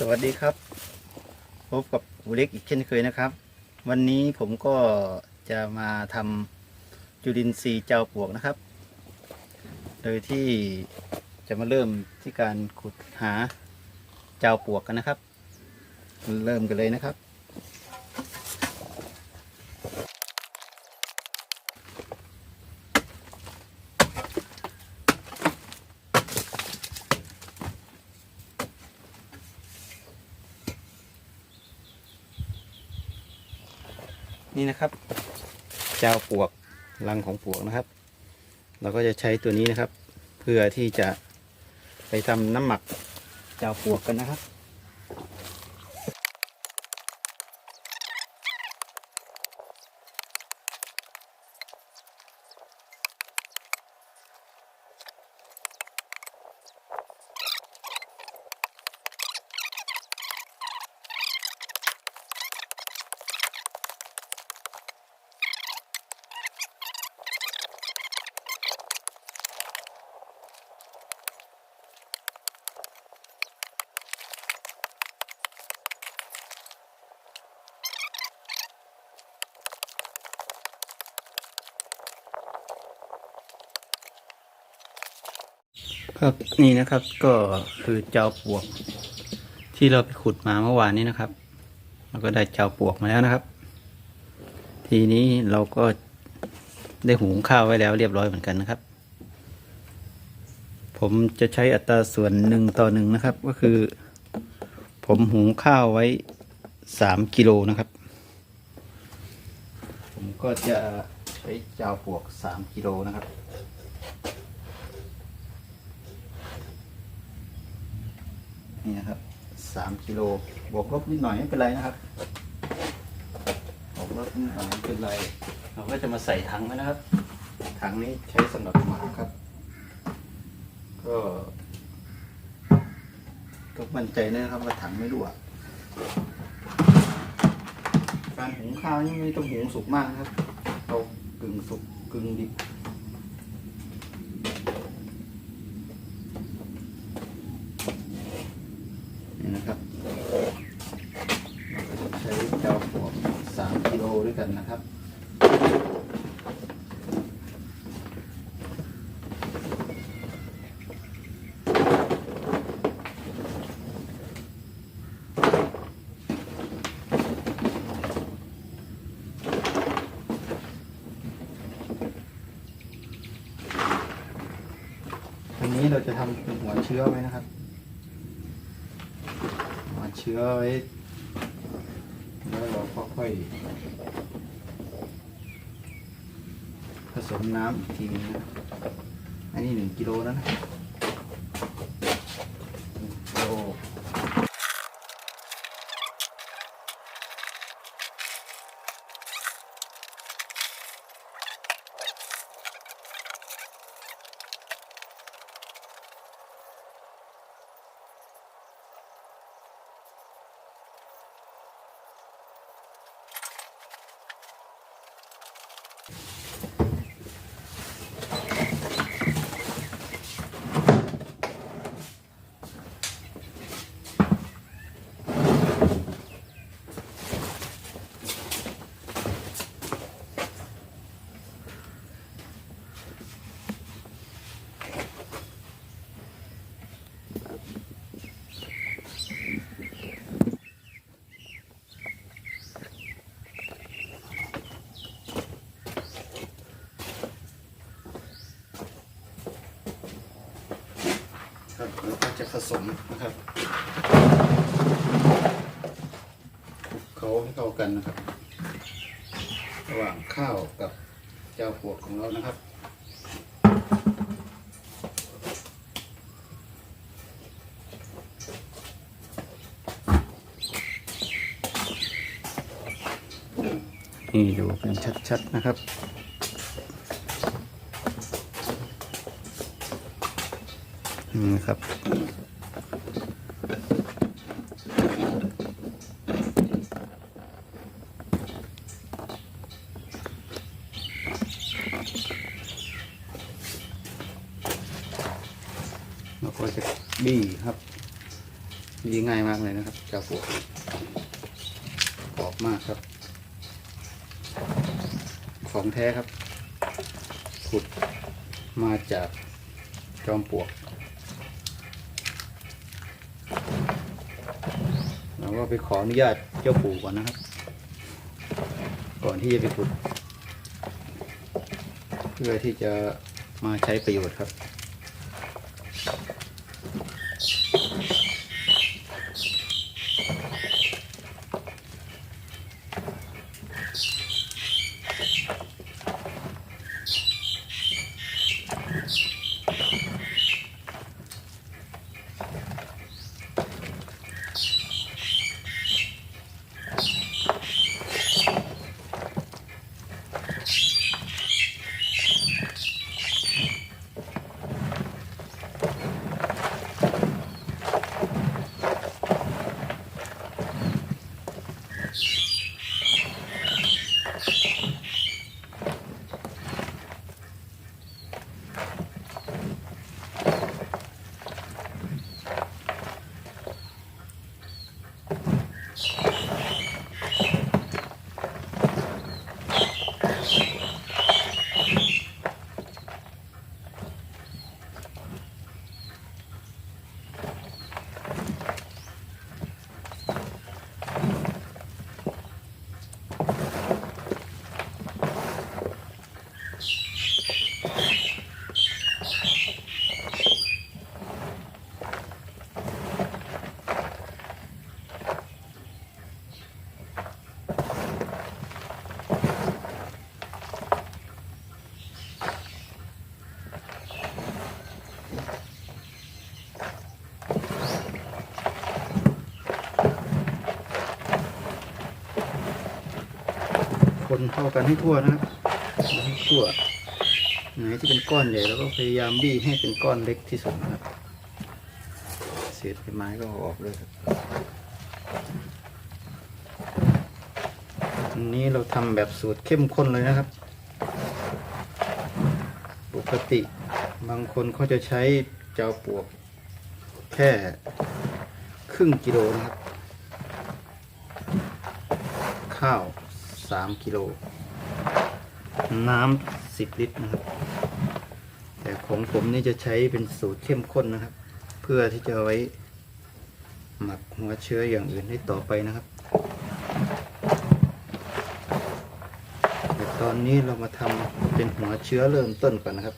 สวัสดีครับ พบกับอูเล็กอีกเช่นเคยนะครับ วันนี้ผมก็จะมาทำจุลินทรีย์เจ้าปวกนะครับ โดยที่จะมาเริ่มที่การขุดหาเจ้าปวกกันนะครับ เริ่มกันเลยนะครับ นะครับ เจ้าปลวกรังของปลวกนะครับ เราก็จะใช้ตัวนี้นะครับ เพื่อที่จะไปทำน้ำหมักเจ้าปลวกกันนะครับ ครับนี่นะครับก็คือเจ้าปวก ที่เราไปขุดมาเมื่อวานนี้นะครับเราก็ได้เจ้าปวกมาแล้วนะครับ ทีนี้เราก็ได้หุงข้าวไว้แล้วเรียบร้อยเหมือนกันนะครับ ผมจะใช้อัตราส่วนหนึ่งต่อหนึ่งนะครับ ก็คือ ผมหุงข้าวไว้สามกิโลนะครับ ผมก็จะใช้เจ้าปวกสามกิโลนะครับ นี่นะครับสามกิโลบวกลบนิดหน่อยไม่เป็นไรนะครับบวกลบนิดหน่อยไม่เป็นไร เราก็จะมาใส่ถังไว้นะครับ ถังนี้ใช้สำหรับหมักครับ ก็ก็มั่นใจนะครับว่าถังไม่รั่วการหุงข้าวนี่ไม่ต้องหุงสุกมากนะครับเอากึ่งสุกกึ่งดิบ นี่นะครับเราก็จะใช้เจ้าปลวกสาม กันนะครับ อันนี้เราจะทำเป็นหัวเชื้อไว้นะครับ หัวเชื้อไว้เราก็ค่อย ผสมน้ำอีกทีนึงนะอันนี้หนึ่งกิโลนะ จะผสมนะครับคลุกเขาให้เข้ากันนะครับ ระหว่างข้าวกับเจ้าปวกของเรานะครับนี่ดูกันชัดๆนะครับนี่นะครับ เลยนะครับเจ้าปลวกกรอบมากครับ ของแท้ครับ ขุดมาจากจอมปลวกเราก็ไปขออนุญาตเจ้าปู่ก่อนนะครับ ก่อนที่จะไปขุด เพื่อที่จะมาใช้ประโยชน์ครับ คนเข้ากันให้ทั่วนะครับให้ทั่วไหนที่เป็นก้อนใหญ่เราก็พยายามบี้ให้เป็นก้อนเล็กที่สุดนะครับเศษใบไม้ก็เอาออกเลยครับอันนี้เราทำแบบสูตรเข้มข้นเลยนะครับ ปกติบางคนเขาจะใช้เจ้าปวก แค่ครึ่งกิโลนะครับ ข้าว สามกิโล น้ำสิบลิตรนะครับ แต่ของผมนี่จะใช้เป็นสูตรเข้มข้นนะครับ เพื่อที่จะไว้หมักหัวเชื้ออย่างอื่นได้ต่อไปนะครับแต่ตอนนี้เรามาทำเป็นหัวเชื้อเริ่มต้นก่อนนะครับ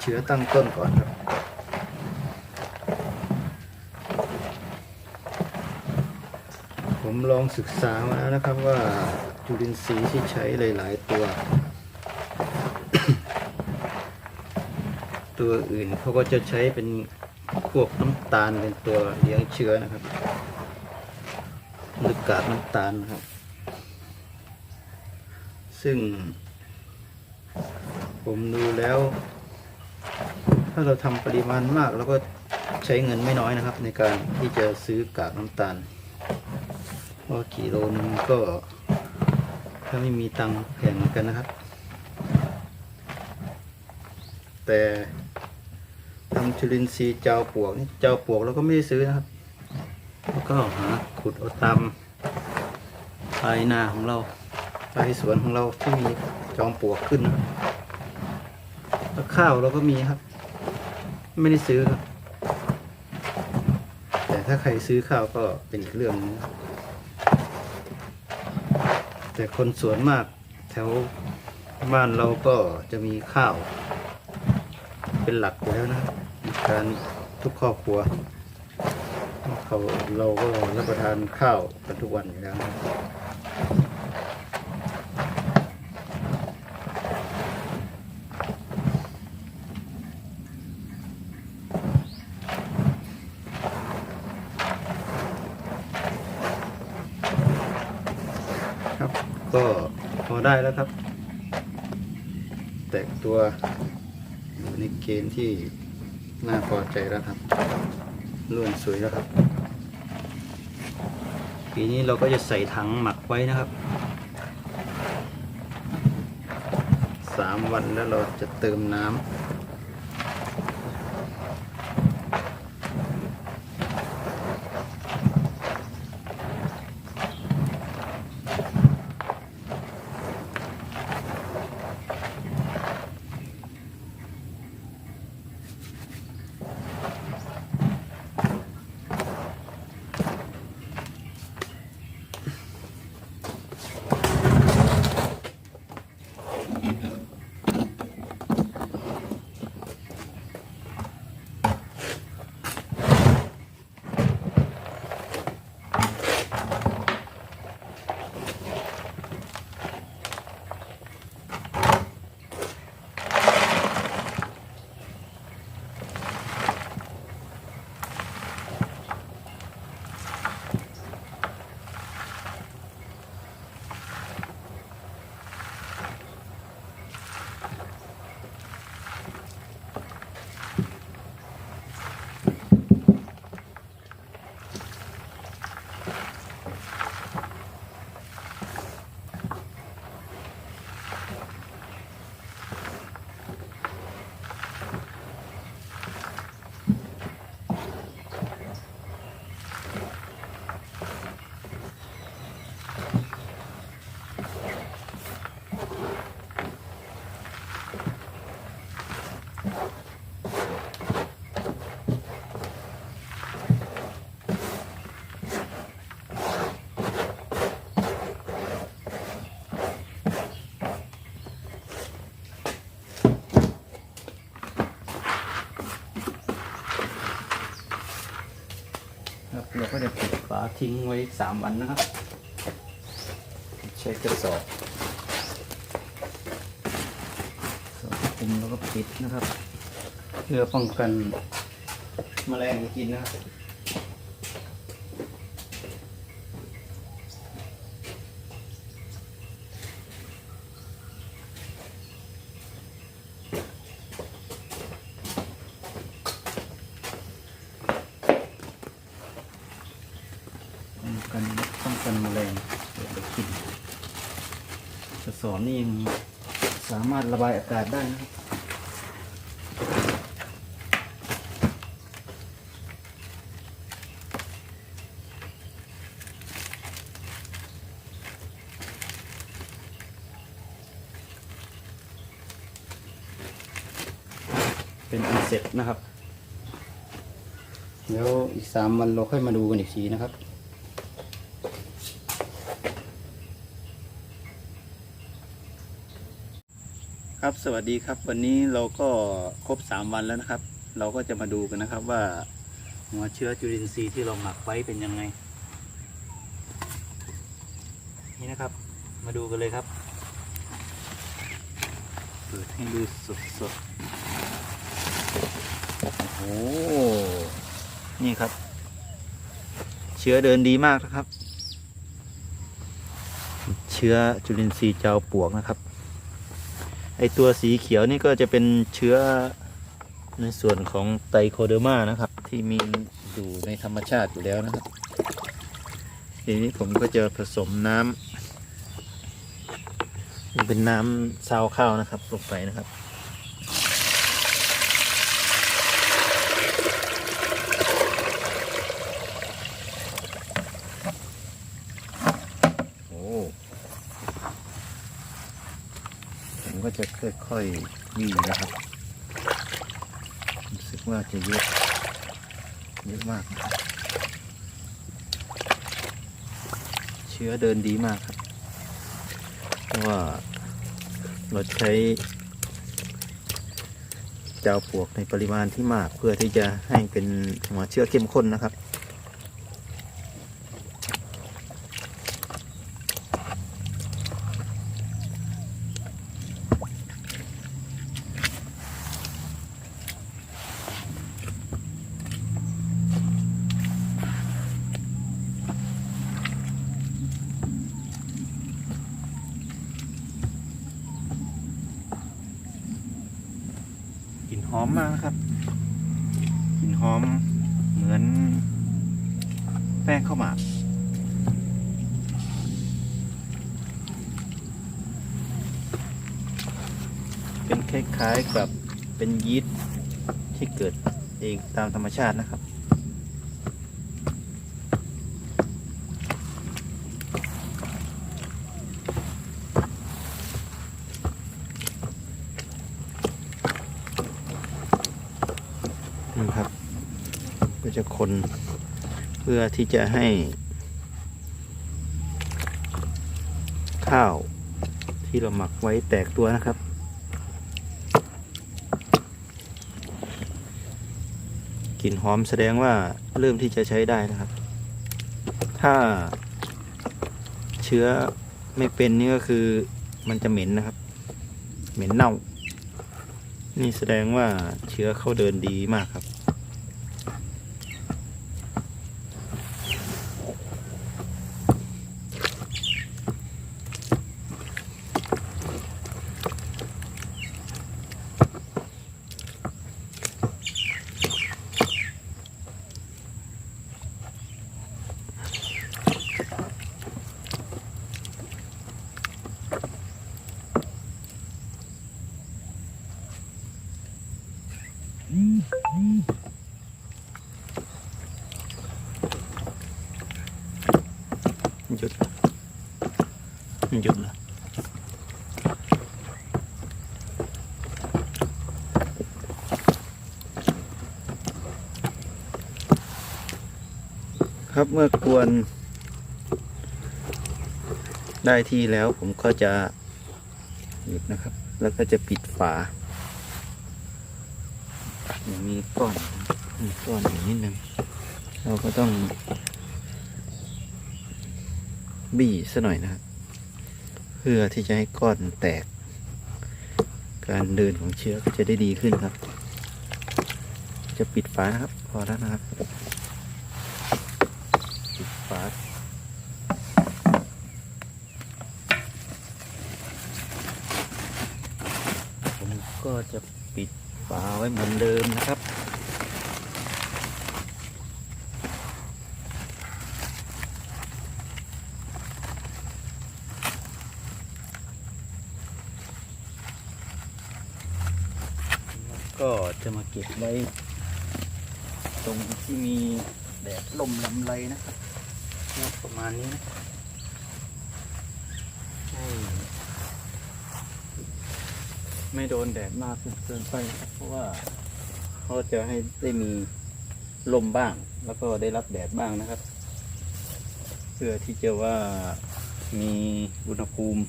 เชื้อตั้งต้นก่อนครับ ผมลองศึกษามาแล้วนะครับว่าจุลินทรีย์ที่ใช้หลาย ๆ ตัว ตัวอื่นเขาก็จะใช้เป็นพวกน้ำตาลเป็นตัวเลี้ยงเชื้อนะครับหรือกากน้ำตาลนะครับ ซึ่ง ผมดูแล้ว ถ้าเราทำปริมาณมากเราก็ใช้เงินไม่น้อยนะครับ ในการที่จะซื้อกากน้ำตาล เพราะกิโลนึงก็ ถ้าไม่มีตังค์แพงเหมือนกันนะครับ แต่ทำจุลินทรีย์เจ้าปวกนี่เจ้าปวกเราก็ไม่ได้ซื้อนะครับ แล้วก็หาขุดเอาตามภายนาของเราภายสวนของเราที่มีจอมปลวกขึ้นนะแล้วข้าวเราก็มีครับ ไม่ได้ซื้อครับ แต่ถ้าใครซื้อข้าวก็เป็นอีกเรื่องนึงครับ แต่คนสวนมากแถวบ้านเราก็จะมีข้าว เป็นหลักอยู่แล้วนะการทุกครอบครัวเขาเราก็รับประทานข้าวกันทุกวันอยู่แล้วนะครับครับ ก็พอได้แล้วครับ แตกตัวอยู่ในเกณฑ์ที่น่าพอใจแล้วครับล้วนสวยแล้วครับปีนี้เราก็จะใส่ถังหมักไว้นะครับสามวันแล้วเราจะเติมน้ำ เราก็จะปิดฝาทิ้งไว้ 3 วันนะครับเช็คกระสอบ มแล้วก็ปิดนะครับ เพื่อป้องกันแมลงกินนะครับกันป้องกันแมลงเดี๋ยวกินกระสอบนี่ยังสามารถระบายอากาศได้นะครับ เสร็จนะครับ แล้วอีกสามวันเราค่อยมาดูกันอีกทีนะครับครับสวัสดีครับวันนี้เราก็ครบสามวันแล้วนะครับ เราก็จะมาดูกันนะครับว่าหัวเชื้อจุลินทรีย์ที่เราหมักไว้เป็นยังไง นี่นะครับมาดูกันเลยครับ เปิดให้ดูสดๆ โอ้นี่ครับ เชื้อเดินดีมากนะครับ เชื้อจุลินทรีย์เจ้าปวกนะครับ ไอตัวสีเขียวนี่ก็จะเป็นเชื้อในส่วนของไตโคเดอร์มานะครับ ที่มีอยู่ในธรรมชาติอยู่แล้วนะครับ ทีนี้ผมก็จะผสมน้ำเป็นน้ำซาวข้าวนะครับลงไปนะครับ โอ้ ผมก็ จะค่อยๆวิ่งนะครับรู้สึกว่าจะเยอะเยอะมาก เชื้อเดินดีมากครับเพราะว่าเราใช้เจ้าปวกในปริมาณที่มากเพื่อที่จะให้เป็นหัวเชื้อเข้มข้นนะครับ อมมากนะครับกลิ่นหอมเหมือนแป้งข้าวหมากเป็นคล้ายๆกับเป็นยีสต์ที่เกิดเองตามธรรมชาตินะครับ นี่ครับ ก็จะ คนเพื่อที่จะให้ ข้าวที่เราหมักไว้แตกตัวนะครับ กลิ่นหอมแสดงว่าเริ่มที่จะใช้ได้นะครับ ถ้าเชื้อไม่เป็นนี่ก็คือมันจะเหม็นนะครับ เหม็นเน่า นี่แสดงว่าเชื้อเข้าเดินดีมากครับ หยุดหยุดละ ครับเมื่อกวนได้ที่แล้วผมก็จะหยุดนะครับ แล้วก็จะปิดฝาอยังมีก้อนมีก้อนอยู่นิดนึงเราก็ต้องบี้ซะหน่อยนะครับ เพื่อที่จะให้ก้อนแตก การเดินของเชื้อก็จะได้ดีขึ้นครับ จะปิดฝานะครับ พอแล้วนะครับ ฝาผมก็จะปิดฝาไว้เหมือนเดิมนะครับก็จะมาเก็บไว้ ตรงที่มีแดดลมลำไรนะครับ ประมาณนี้นะไม่โดนแดดมากเกินไป เพราะว่าเขาจะให้ได้มีลมบ้าง แล้วก็ได้รับแดดบ้างนะครับ เพื่อที่จะว่ามีอุณหภูมิ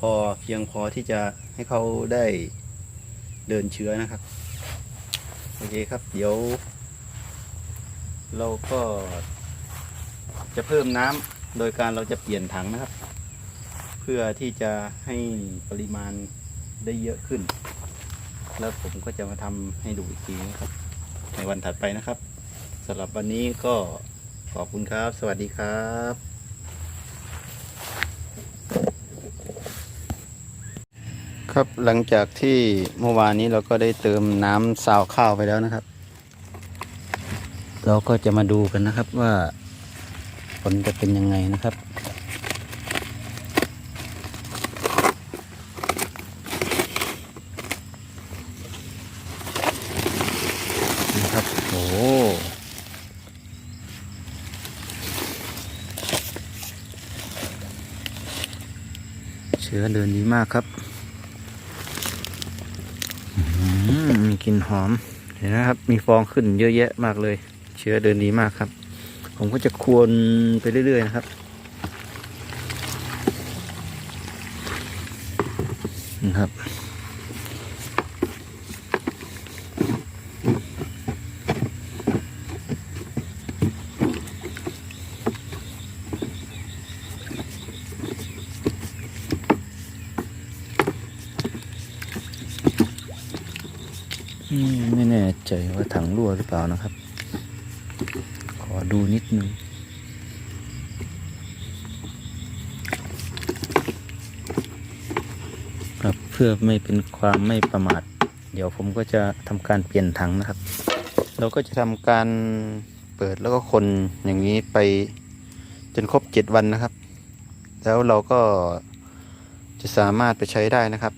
พอเพียงพอที่จะให้เขาได้เดินเชื้อนะครับ โอเคครับ เดี๋ยว เราก็ จะเพิ่มน้ำโดยการเราจะเปลี่ยนถังนะครับ เพื่อที่จะให้ปริมาณได้เยอะขึ้น แล้วผมก็จะมาทำให้ดูอีกทีนะครับ ในวันถัดไปนะครับสำหรับวันนี้ก็ขอบคุณครับ สวัสดีครับครับหลังจากที่เมื่อวานนี้เราก็ได้เติมน้ำซาวข้าวไปแล้วนะครับ เราก็จะมาดูกันนะครับว่า ผลจะเป็นยังไงนะครับ นะครับ โอ้เชื้อเดินดีมากครับ มีกลิ่นหอม เห็นนะครับ มีฟองขึ้นเยอะแยะมากเลย เชื้อเดินดีมากครับ ผมก็จะควรไปเรื่อยๆนะครับนะครับไม่แน่ใจว่าถังรั่วหรือเปล่านะครับูนิดนึงครับเพื่อไม่เป็นความไม่ประมาท เดี๋ยวผมก็จะทำการเปลี่ยนถังนะครับ เราก็จะทำการเปิดแล้วก็คนอย่างนี้ไปจนครบเจ็ดวันนะครับ แล้วเราก็จะสามารถไปใช้ได้นะครับ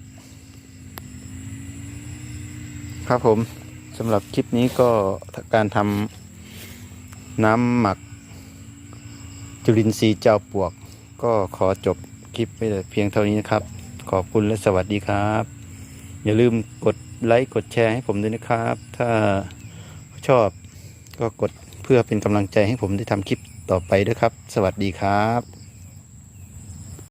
ครับผมสำหรับคลิปนี้ก็การทำ น้ำหมัก จุลินทรีย์เจ้าปวก ก็ขอจบคลิปไปแต่เพียงเท่านี้นะครับ ขอบคุณและสวัสดีครับ อย่าลืมกดไลค์กดแชร์ให้ผมด้วยนะครับ ถ้าชอบก็กดเพื่อเป็นกำลังใจให้ผมได้ทำคลิปต่อไปด้วยครับ สวัสดีครับ